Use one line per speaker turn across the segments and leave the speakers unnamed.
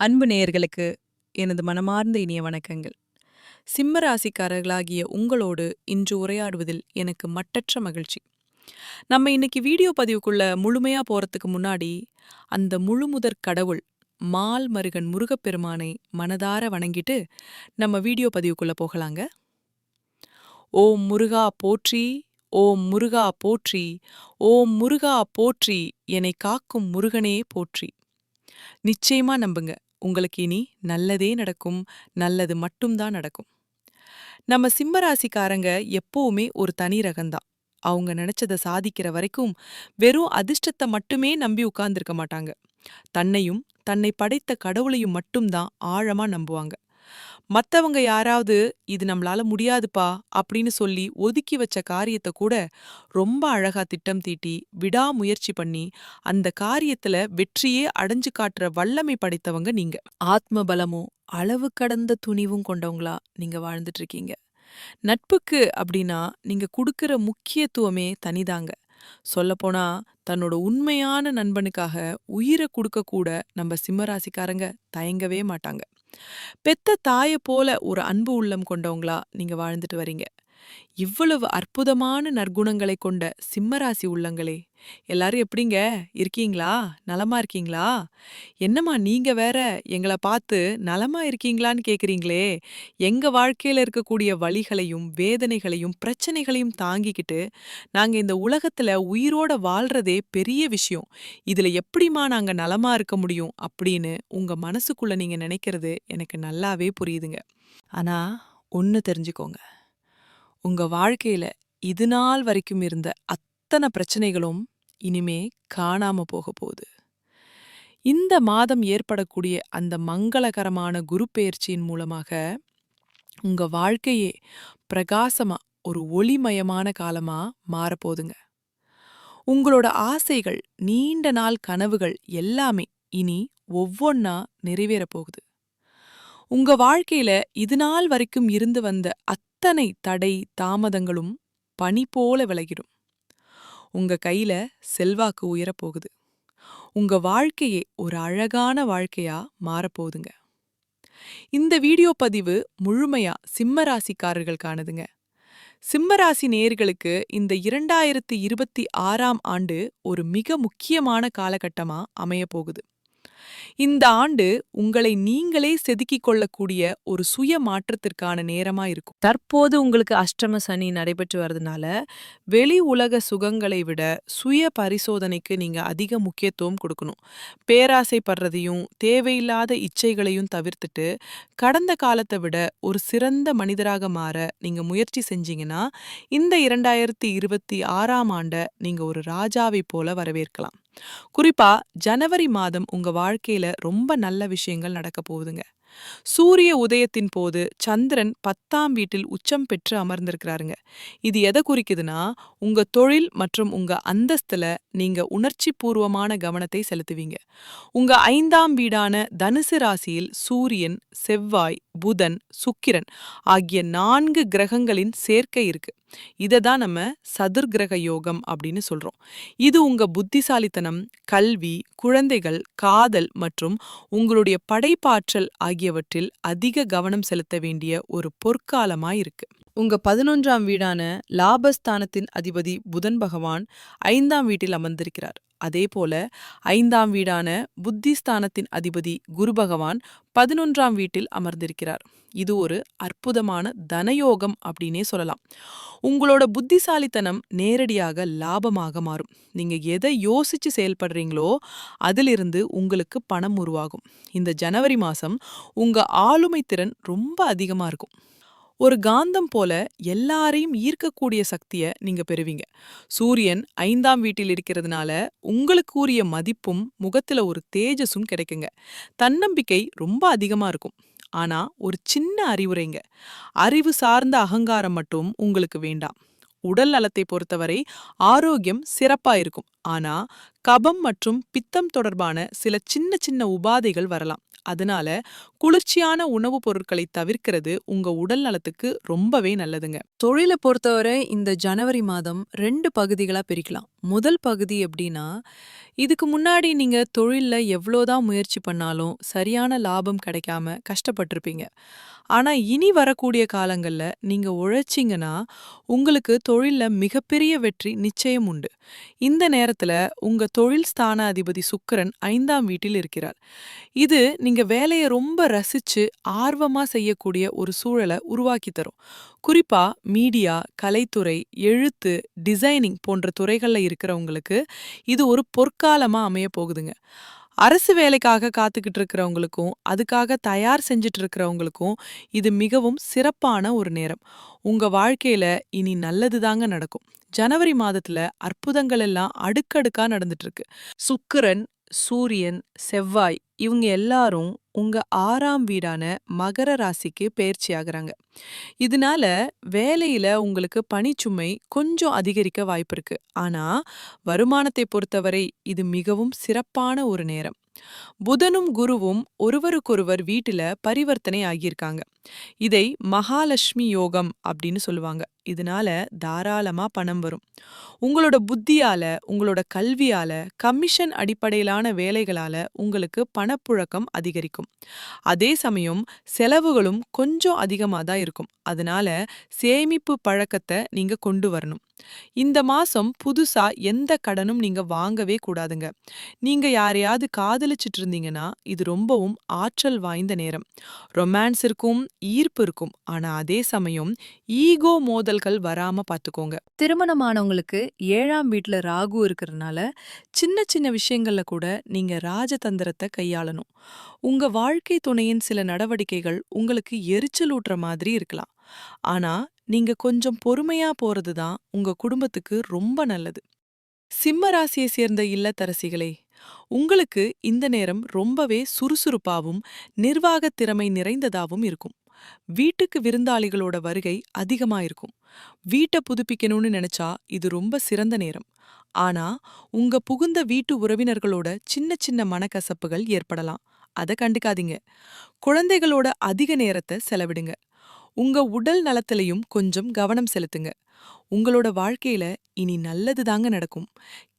அன்பு நேயர்களுக்கு எனது மனமார்ந்த இனிய வணக்கங்கள். சிம்ம ராசிக்காரர்களாகிய உங்களோடு இன்று உரையாடுவதில் எனக்கு மட்டற்ற மகிழ்ச்சி. நம்ம இன்னைக்கு வீடியோ பதிவுக்குள்ள முழுமையா போறதுக்கு முன்னாடி அந்த முழுமுதற் கடவுள் மால் மருகன் முருகப்பெருமானை மனதார வணங்கிட்டு நம்ம வீடியோ பதிவுக்குள்ள போகலாங்க. ஓம் முருகா போற்றி ஓம் முருகா போற்றி ஓம் முருகா போற்றி என்னை காக்கும் முருகனே போற்றி. நிச்சயமா நம்புங்க. உங்களுக்கு இனி நல்லதே நடக்கும் நல்லது மட்டும்தான் நடக்கும். நம்ம சிம்மராசிக்காரங்க எப்போவுமே எப்பவுமே ஒரு தனி ரகம்தான். அவங்க நினைச்சத சாதிக்கிற வரைக்கும் வெறும் அதிர்ஷ்டத்தை மட்டுமே நம்பி உட்கார்ந்திருக்க மாட்டாங்க. தன்னையும் தன்னை படைத்த கடவுளையும் மட்டும்தான் ஆழமா நம்புவாங்க. மத்தவங்க யாராவது இது நம்மளால முடியாதுப்பா அப்படின்னு சொல்லி ஒதுக்கி வச்ச காரியத்தை கூட ரொம்ப அழகா திட்டம் தீட்டி விடாமுயற்சி பண்ணி அந்த காரியத்துல வெற்றியே அடைஞ்சு காட்டுற வல்லமை படைத்தவங்க நீங்க. ஆத்ம பலமும் அளவு கடந்த துணிவும் கொண்டவங்களா நீங்க வாழ்ந்துட்டு இருக்கீங்க நட்புக்கு அப்படின்னா நீங்க கொடுக்கிற முக்கியத்துவமே தனிதாங்க. சொல்லப்போனா தன்னோட உண்மையான நண்பனுக்காக உயிரை கொடுக்க கூட நம்ம சிம்மராசிக்காரங்க தயங்கவே மாட்டாங்க. பெத்த தாயை போல ஒரு அன்பு உள்ளம் கொண்டவங்களா நீங்க வாழ்ந்துட்டு வரீங்க. இவ்வளவு அற்புதமான நற்குணங்களை கொண்ட சிம்மராசி உள்ளங்களே. எல்லாரும் எப்படிங்க? இருக்கீங்களா? நலமா இருக்கீங்களா? என்னம்மா நீங்க வேற எங்களை பார்த்து நலமா இருக்கீங்களான்னு கேக்குறீங்களே. எங்க வாழ்க்கையில இருக்கக்கூடிய வழிகளையும் வேதனைகளையும் பிரச்சனைகளையும் தாங்கிக்கிட்டு நாங்க இந்த உலகத்துல உயிரோட வாழ்றதே பெரிய விஷயம். இதுல எப்படிமா நாங்க நலமா இருக்க முடியும் அப்படின்னு உங்க மனசுக்குள்ள நீங்க நினைக்கிறது எனக்கு நல்லாவே புரியுதுங்க. ஆனா ஒன்னு தெரிஞ்சுக்கோங்க. உங்க வாழ்க்கையில இது நாள் வரைக்கும் இருந்த அத்தனை பிரச்சனைகளும் இனிமே காணாம போக போகுது. இந்த மாதம் ஏற்படக்கூடிய அந்த மங்களகரமான குரு பெயர்ச்சியின் மூலமாக உங்க வாழ்க்கையே பிரகாசமா ஒரு ஒளிமயமான காலமா மாறப்போதுங்க உங்களோட ஆசைகள் நீண்ட நாள் கனவுகள் எல்லாமே இனி ஒவ்வொன்னா நிறைவேறப் போகுது. உங்க வாழ்க்கையில இது நாள் வரைக்கும் இருந்து வந்த அத்தனை தடை தாமதங்களும் பனி போல விலகிடும். உங்க கையில செல்வாக்கு உயரப்போகுது. உங்க வாழ்க்கையே ஒரு அழகான வாழ்க்கையா மாறப்போகுதுங்க. இந்த வீடியோ பதிவு முழுமையா சிம்ம ராசிக்காரர்களுக்கானதுங்க சிம்மராசி நேர்களுக்கு இந்த இரண்டாயிரத்தி இருபத்தி ஆறாம் ஆண்டு ஒரு மிக முக்கியமான காலகட்டமா அமையப்போகுது. இந்த ஆண்டு உங்களை நீங்களே செதுக்கிக் கொள்ளக்கூடிய ஒரு சுய மாற்றத்திற்கான நேரமா இருக்கும். தற்போது உங்களுக்கு அஷ்டம சனி நடைபெற்று வரதுனால வெளி உலக சுகங்களை விட சுய பரிசோதனைக்கு நீங்க அதிக முக்கியத்துவம் கொடுக்கணும். பேராசைப்படுறதையும் தேவையில்லாத இச்சைகளையும் தவிர்த்துட்டு கடந்த காலத்தை விட ஒரு சிறந்த மனிதராக மாற நீங்க முயற்சி செஞ்சீங்கன்னா இந்த இரண்டாயிரத்தி இருபத்தி ஆறாம் ஆண்டை நீங்க ஒரு ராஜாவை போல வரவேற்கலாம். குறிப்பா ஜனவரி மாதம் உங்க வாழ்க்கையில ரொம்ப நல்ல விஷயங்கள் நடக்க போகுதுங்க. சூரிய உதயத்தின் போது சந்திரன் பத்தாம் வீட்டில் உச்சம் பெற்று அமர்ந்திருக்கிறாருங்க. இது எதை குறிக்குதுன்னா உங்க தொழில் மற்றும் உங்க அந்தஸ்துல நீங்க உணர்ச்சி பூர்வமான கவனத்தை செலுத்துவீங்க. உங்க ஐந்தாம் வீடான தனுசு ராசியில் சூரியன் செவ்வாய் புதன் சுக்கிரன் ஆகிய நான்கு கிரகங்களின் சேர்க்கை இருக்கு. இதை தான் நம்ம சதுர்கிரக யோகம் அப்படின்னு சொல்றோம். இது உங்க புத்திசாலித்தனம் கல்வி குழந்தைகள் காதல் மற்றும் உங்களுடைய படைப்பாற்றல் ஆகியவற்றில் அதிக கவனம் செலுத்த வேண்டிய ஒரு பொற்காலமா இருக்கு. உங்க பதினொன்றாம் வீடான லாபஸ்தானத்தின் அதிபதி புதன் பகவான் ஐந்தாம் வீட்டில் அமர்ந்திருக்கிறார். அதே போல ஐந்தாம் வீடான புத்திஸ்தானத்தின் அதிபதி குரு பகவான் பதினொன்றாம் வீட்டில் அமர்ந்திருக்கிறார். இது ஒரு அற்புதமான தனயோகம் அப்படின்னே சொல்லலாம். உங்களோட புத்திசாலித்தனம் நேரடியாக லாபமாக மாறும். நீங்க எதை யோசிச்சு செயல்படுறீங்களோ அதிலிருந்து உங்களுக்கு பணம் உருவாகும். இந்த ஜனவரி மாசம் உங்க ஆளுமை திறன் ரொம்ப அதிகமா இருக்கும். ஒரு காந்தம் போல எல்லாரையும் ஈர்க்கக்கூடிய சக்திய நீங்க பெறுவீங்க. சூரியன் ஐந்தாம் வீட்டில் இருக்கிறதுனால உங்களுக்கு உரிய மதிப்பும் முகத்துல ஒரு தேஜஸும் கிடைக்குங்க. தன்னம்பிக்கை ரொம்ப அதிகமா இருக்கும். ஆனா ஒரு சின்ன அறிவுரைங்க. அறிவு சார்ந்த அகங்காரம் மட்டும் உங்களுக்கு வேண்டாம். உடல் நலத்தை பொறுத்தவரை ஆரோக்கியம் சிறப்பா இருக்கும். ஆனா கபம் மற்றும் பித்தம் தொடர்பான சில சின்ன சின்ன உபாதைகள் வரலாம். அதனால குளிர்ச்சியான உணவுப் பொருட்களை தவிர்க்கிறது உங்க உடல் நலத்துக்கு ரொம்பவே நல்லதுங்க.
தொழிலை பொறுத்தவரை இந்த ஜனவரி மாதம் ரெண்டு பகுதிகளா பிரிக்கலாம். முதல் பகுதி எப்படின்னா இதுக்கு முன்னாடி நீங்க தொழில்ல எவ்வளோதான் முயற்சி பண்ணாலும் சரியான லாபம் கிடைக்காம கஷ்டப்பட்டிருப்பீங்க. ஆனா இனி வரக்கூடிய காலங்கள்ல நீங்க உழைச்சீங்கன்னா உங்களுக்கு தொழில்ல மிகப்பெரிய வெற்றி நிச்சயம் உண்டு. இந்த நேரத்துல உங்க தொழில் ஸ்தான அதிபதி சுக்கரன் ஐந்தாம் வீட்டில் இருக்கிறார். இது நீங்க வேலையை ரொம்ப ரசிச்சு ஆர்வமா செய்யக்கூடிய ஒரு சூழலை உருவாக்கி தரும். குறிப்பா மீடியா கலைத்துறை எழுத்து டிசைனிங் போன்ற துறைகள்ல இருக்கிறவங்களுக்கு இது ஒரு பொற்காலமா அமைய போகுதுங்க. அரசு வேலைக்காக காத்துக்கிட்டு இருக்கிறவங்களுக்கும் அதுக்காக தயார் செஞ்சுட்டு இருக்கிறவங்களுக்கும் இது மிகவும் சிறப்பான ஒரு நேரம். உங்க வாழ்க்கையில இனி நல்லது தாங்க நடக்கும். ஜனவரி மாதத்துல அற்புதங்கள் எல்லாம் அடுக்கடுக்கா நடந்துட்டு இருக்கு சுக்கிரன் சூரியன் செவ்வாய் இவங்க எல்லாரும் உங்க ஆறாம் வீடான மகர ராசிக்கு பயிற்சி ஆகுறாங்க இதனால வேலையில உங்களுக்கு பணிச்சுமை கொஞ்சம் அதிகரிக்க வாய்ப்பு இருக்கு ஆனா வருமானத்தை பொறுத்தவரை இது மிகவும் சிறப்பான ஒரு நேரம். புதனும் குருவும் ஒருவருக்கொருவர் வீட்டுல பரிவர்த்தனை ஆகியிருக்காங்க. இதை மகாலட்சுமி யோகம் அப்படின்னு சொல்லுவாங்க. இதனால தாராளமா பணம் வரும். உங்களோட புத்தியால உங்களோட கல்வியால கமிஷன் அடிப்படையிலான வேலைகளால உங்களுக்கு பணப்புழக்கம் அதிகரிக்கும். அதே சமயம் செலவுகளும் கொஞ்சம் அதிகமாக தான் இருக்கும். அதனால சேமிப்பு பழக்கத்தை நீங்க கொண்டு வரணும். இந்த மாசம் புதுசா எந்த கடனும் நீங்க வாங்கவே கூடாதுங்க. நீங்க யாரையாவது காதலிச்சிட்டு இருந்தீங்கன்னா இது ரொம்பவும் ஆற்றல் வாய்ந்த நேரம். ரொமான்ஸ் இருக்கும் ஈர்ப்பு இருக்கும். ஆனா அதே சமயம் ஈகோ மோதல்கள் வராம பாத்துக்கோங்க. திருமணமானவங்களுக்கு ஏழாம் வீட்டுல ராகு இருக்கிறதுனால சின்ன சின்ன விஷயங்கள்ல கூட நீங்க ராஜதந்திரத்தை கையாளணும். உங்க வாழ்க்கை துணையின் சில நடவடிக்கைகள் உங்களுக்கு எரிச்சலூட்டுற மாதிரி இருக்கலாம். ஆனா நீங்க கொஞ்சம் பொறுமையா போறது தான் உங்க குடும்பத்துக்கு ரொம்ப நல்லது. சிம்ம ராசியை சேர்ந்த இல்லத்தரசிகளே உங்களுக்கு இந்த நேரம் ரொம்பவே சுறுசுறுப்பாவும் நிர்வாகத் திறமை நிறைந்ததாவும் இருக்கும். வீட்டுக்கு விருந்தாளிகளோட வருகை அதிகமா இருக்கும் வீட்டை புதுப்பிக்கணும்னு நினைச்சா இது ரொம்ப சிறந்த நேரம். ஆனா உங்க புகுந்த வீட்டு உறவினர்களோட சின்ன சின்ன மனக்கசப்புகள் ஏற்படலாம். அத கண்டுக்காதீங்க. குழந்தைகளோட அதிக நேரத்தை செலவிடுங்க. உங்க உடல் நலத்திலையும் கொஞ்சம் கவனம் செலுத்துங்க. உங்களோட வாழ்க்கையில இனி நல்லது தாங்க நடக்கும்.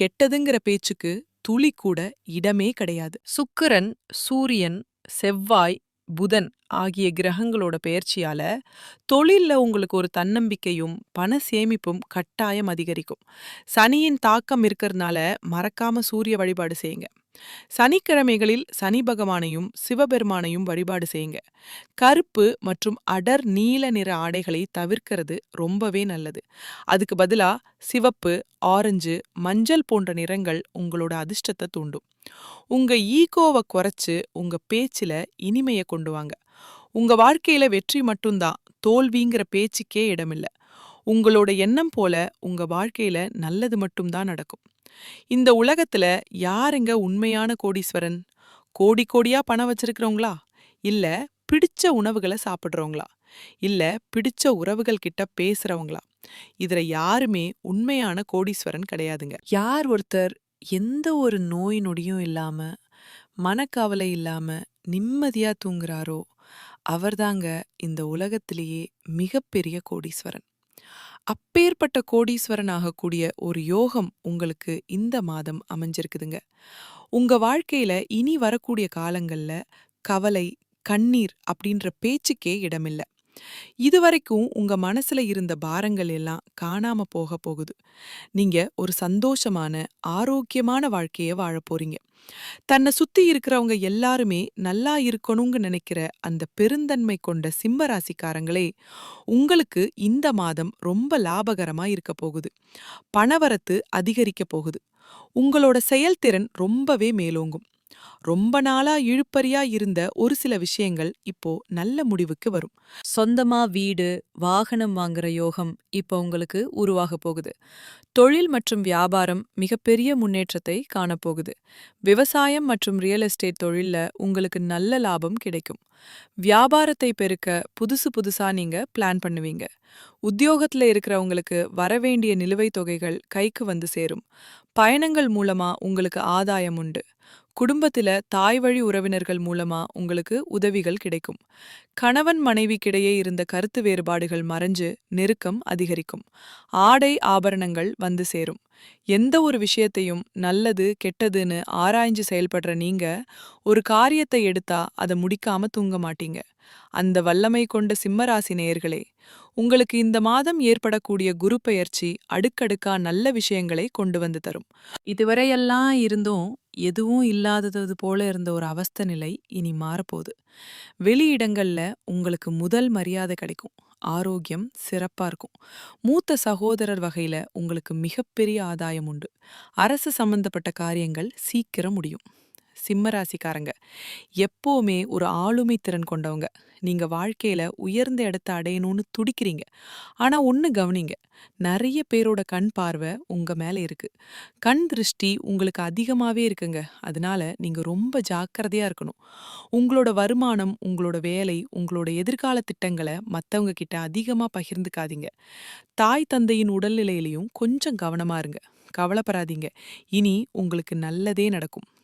கெட்டதுங்கிற பேச்சுக்கு துளி கூட இடமே கிடையாது. சுக்கிரன் சூரியன் செவ்வாய் புதன் ஆகிய கிரகங்களோட பெயர்ச்சியால தொழில்ல உங்களுக்கு ஒரு தன்னம்பிக்கையும் பண சேமிப்பும் கட்டாயம் அதிகரிக்கும். சனியின் தாக்கம் இருக்கிறதுனால மறக்காம சூரிய வழிபாடு செய்யுங்க. சனிக்கிழமைகளில் சனி பகவானையும் சிவபெருமானையும் வழிபாடு செய்யுங்க. கருப்பு மற்றும் அடர் நீல நிற ஆடைகளை தவிர்க்கிறது ரொம்பவே நல்லது. அதுக்கு பதிலா சிவப்பு ஆரஞ்சு மஞ்சள் போன்ற நிறங்கள் உங்களோட அதிர்ஷ்டத்தை தூண்டும். உங்க ஈகோவை குறைச்சு உங்க பேச்சுல இனிமையை கொண்டு வாங்க. உங்க வாழ்க்கையில வெற்றி மட்டும்தான் தோல்விங்கிற பேச்சுக்கே இடமில்ல. உங்களோட எண்ணம் போல உங்க வாழ்க்கையில நல்லது மட்டும்தான் நடக்கும். இந்த உலகத்துல யாருங்க உண்மையான கோடீஸ்வரன்? கோடி கோடியா பணம் வச்சிருக்கிறவங்களா? இல்ல பிடிச்ச உணவுகளை சாப்பிடுறவங்களா? இல்ல பிடிச்ச உறவுகள் கிட்ட பேசுறவங்களா? இதுல யாருமே உண்மையான கோடீஸ்வரன் கிடையாதுங்க. யார் ஒருத்தர் எந்த ஒரு நோய் நொடியும் இல்லாம மனக்கவலை இல்லாம நிம்மதியா தூங்குறாரோ அவர்தாங்க இந்த உலகத்திலேயே மிகப்பெரிய கோடீஸ்வரன். அப்பேற்பட்ட கோடீஸ்வரன் ஆகக்கூடிய ஒரு யோகம் உங்களுக்கு இந்த மாதம் அமைஞ்சிருக்குதுங்க. உங்க வாழ்க்கையில இனி வரக்கூடிய காலங்கள்ல கவலை கண்ணீர் அப்படின்ற பேச்சுக்கே இடமில்ல. இதுவரைக்கும் உங்க மனசுல இருந்த பாரங்கள் எல்லாம் காணாம போக போகுது. நீங்க ஒரு சந்தோஷமான ஆரோக்கியமான வாழ்க்கைய வாழ போறீங்க. தன்னை சுத்தி இருக்கிறவங்க எல்லாருமே நல்லா இருக்கணும்னு நினைக்கிற அந்த பெருந்தன்மை கொண்ட சிம்ம ராசிக்காரங்களே உங்களுக்கு இந்த மாதம் ரொம்ப லாபகரமா இருக்க போகுது. பணவரத்து அதிகரிக்க போகுது. உங்களோட செயல்திறன் ரொம்பவே மேலோங்கும். ரொம்ப நாளா இழுப்பறியா இருந்த ஒரு சில விஷயங்கள் இப்போ நல்ல முடிவுக்கு வரும்.
சொந்தமா வீடு வாகனம் வாங்குற யோகம் இப்போ உங்களுக்கு உருவாக போகுது. தொழில் மற்றும் வியாபாரம் மிகப்பெரிய முன்னேற்றத்தை காணப்போகுது. விவசாயம் மற்றும் ரியல் எஸ்டேட் தொழில்ல உங்களுக்கு நல்ல லாபம் கிடைக்கும். வியாபாரத்தை பெருக்க புதுசு புதுசா நீங்க பிளான் பண்ணுவீங்க. உத்தியோகத்துல இருக்கிறவங்களுக்கு வரவேண்டிய நிலுவைத் தொகைகள் கைக்கு வந்து சேரும். பயணங்கள் மூலமா உங்களுக்கு ஆதாயம் உண்டு. குடும்பத்தில தாய் வழி உறவினர்கள் மூலமா உங்களுக்கு உதவிகள் கிடைக்கும். கணவன் மனைவிக்கிடையே இருந்த கருத்து வேறுபாடுகள் மறைஞ்சு நெருக்கம் அதிகரிக்கும். ஆடை ஆபரணங்கள் வந்து சேரும். எந்த ஒரு விஷயத்தையும் நல்லது கெட்டதுன்னு ஆராய்ஞ்சு செயல்படுற நீங்க ஒரு காரியத்தை எடுத்தா அதை முடிக்காம தூங்க மாட்டீங்க. அந்த வல்லமை கொண்ட சிம்மராசி நேயர்களே உங்களுக்கு இந்த மாதம் ஏற்படக்கூடிய குரு பெயர்ச்சி அடுக்கடுக்கா நல்ல விஷயங்களை கொண்டு வந்து தரும்.
இதுவரையெல்லாம் இருந்தும் எதுவும் இல்லாதது போல இருந்த ஒரு அவஸ்த நிலை இனி மாறப்போகுது.
வெளியிடங்கள்ல உங்களுக்கு முதல் மரியாதை கிடைக்கும். ஆரோக்கியம் சிறப்பா இருக்கும். மூத்த சகோதரர் வகையில உங்களுக்கு மிகப்பெரிய ஆதாயம் உண்டு. அரசு சம்பந்தப்பட்ட காரியங்கள் சீக்கிரம் முடியும். சிம்மராசிக்காரங்க எப்போவுமே ஒரு ஆளுமை திறன் கொண்டவங்க. நீங்க வாழ்க்கையில உயர்ந்த இடத்த அடையணும்னு துடிக்கிறீங்க. ஆனா ஒண்ணு கவனிங்க நிறைய பேரோட கண் பார்வை உங்க மேல இருக்கு. கண் திருஷ்டி உங்களுக்கு அதிகமாவே இருக்குங்க. அதனால நீங்க ரொம்ப ஜாக்கிரதையா இருக்கணும். உங்களோட வருமானம் உங்களோட வேலை உங்களோட எதிர்கால திட்டங்களை மற்றவங்க கிட்ட அதிகமா பகிர்ந்துக்காதீங்க. தாய் தந்தையின் உடல்நிலையிலையும் கொஞ்சம் கவனமா இருங்க. கவலைப்படாதீங்க. இனி உங்களுக்கு நல்லதே நடக்கும்.